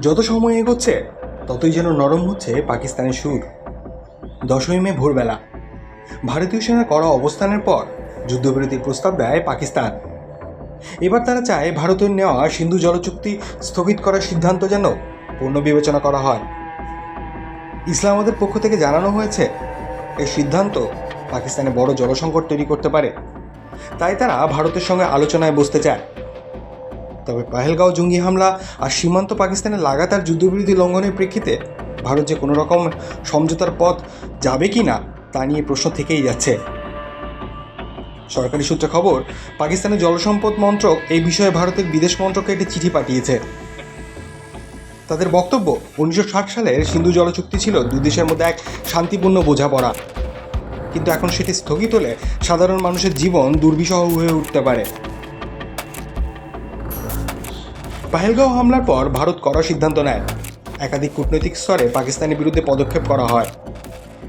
যত সময় এগোচ্ছে, ততই যেন নরম হচ্ছে পাকিস্তানের সুর। দশই মে ভোরবেলা, ভারতীয় সেনার করা অবস্থানের পর যুদ্ধবিরতির প্রস্তাব দেয় পাকিস্তান। এবার তারা চায় ভারতের নেওয়া সিন্ধু জলচুক্তি স্থগিত করার সিদ্ধান্ত যেন পুনর্বিবেচনা করা হয়। ইসলামাবাদের পক্ষ থেকে জানানো হয়েছে এই সিদ্ধান্ত পাকিস্তানে বড় জলসংকট তৈরি করতে পারে। তাই তারা ভারতের সঙ্গে আলোচনায় বসতে চায়। তবে পাহেলগাঁও জঙ্গি হামলা আর সীমান্ত পাকিস্তানের লাগাতার যুদ্ধবিরতি লঙ্ঘনের প্রেক্ষিতে ভারত যে কোনো রকম সমঝোতার পথ যাবে কি না, তা নিয়ে প্রশ্ন থেকেই যাচ্ছে। সরকারি সূত্রে খবর, পাকিস্তানের জলসম্পদ মন্ত্রক এই বিষয়ে ভারতের বিদেশ মন্ত্রকে একটি চিঠি পাঠিয়েছে। তাদের বক্তব্য, উনিশশো ষাট সালের সিন্ধু জলচুক্তি ছিল দুই দেশের মধ্যে এক শান্তিপূর্ণ বোঝাপড়া। কিন্তু এখন সেটি স্থগিত হলে সাধারণ মানুষের জীবন দুর্বিষহ হয়ে উঠতে পারে। পাহেলগাঁও হামলার পর ভারত কড়া সিদ্ধান্ত নেয়। একাধিক কূটনৈতিক স্তরে পাকিস্তানের বিরুদ্ধে পদক্ষেপ করা হয়।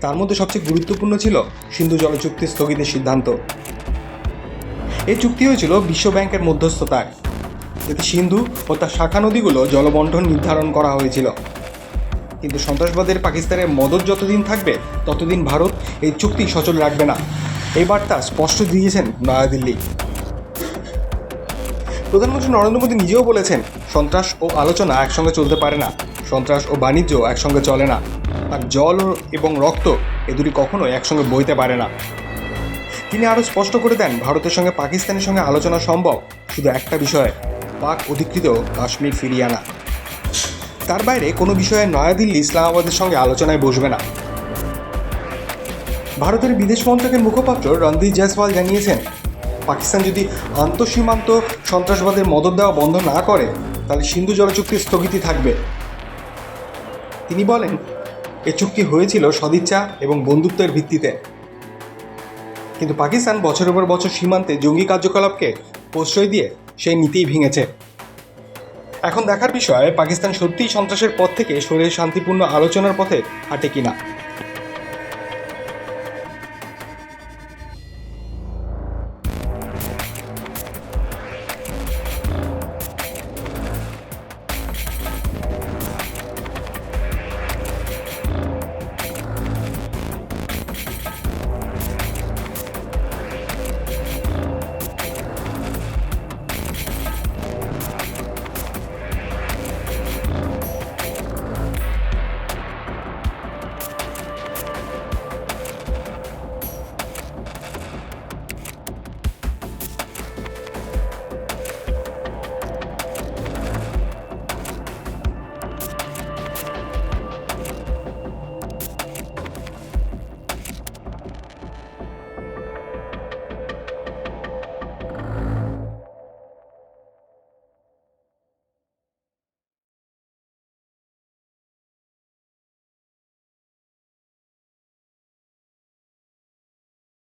তার মধ্যে সবচেয়ে গুরুত্বপূর্ণ ছিল সিন্ধু জলচুক্তি স্থগিতের সিদ্ধান্ত। এই চুক্তি হয়েছিল বিশ্ব ব্যাংকের মধ্যস্থতায় এতে সিন্ধু ও তার শাখা নদীগুলো জলবন্টন নির্ধারণ করা হয়েছিল। কিন্তু সন্ত্রাসবাদের পাকিস্তানের মদত যতদিন থাকবে, ততদিন ভারত এই চুক্তি সচল রাখবে না। এই বার্তা স্পষ্ট দিয়েছেন নয়াদিল্লি। প্রধানমন্ত্রী নরেন্দ্র মোদী নিজেও বলেছেন, সন্ত্রাস ও আলোচনা একসঙ্গে চলতে পারে না, সন্ত্রাস ও বাণিজ্য একসঙ্গে চলে না আর জল এবং রক্ত এ দুটি কখনো একসঙ্গে বইতে পারে না। তিনি আরও স্পষ্ট করে দেন, ভারতের সঙ্গে পাকিস্তানের সঙ্গে আলোচনা সম্ভব শুধু একটা বিষয়ে, পাক অধিকৃত কাশ্মীর ফিরিয়ে আনা। তার বাইরে কোনো বিষয়ে নয়াদিল্লি ইসলামাবাদের সঙ্গে আলোচনায় বসবে না। ভারতের বিদেশ মন্ত্রকের মুখপাত্র রণদীপ জয়সওয়াল জানিয়েছেন পাকিস্তান যদি আন্তঃসীমান্ত সন্ত্রাসবাদের মদত দেওয়া বন্ধ না করে, তাহলে সিন্ধু জলচুক্তির স্থগিতই থাকবে। তিনি বলেন, এ চুক্তি হয়েছিল সদিচ্ছা এবং বন্ধুত্বের ভিত্তিতে। কিন্তু পাকিস্তান বছরের পর বছর সীমান্তে জঙ্গি কার্যকলাপকে প্রশ্রয় দিয়ে সেই নীতিই ভেঙেছে। এখন দেখার বিষয়, পাকিস্তান সত্যিই সন্ত্রাসের পথ থেকে সরে শান্তিপূর্ণ আলোচনার পথে হাঁটে কিনা।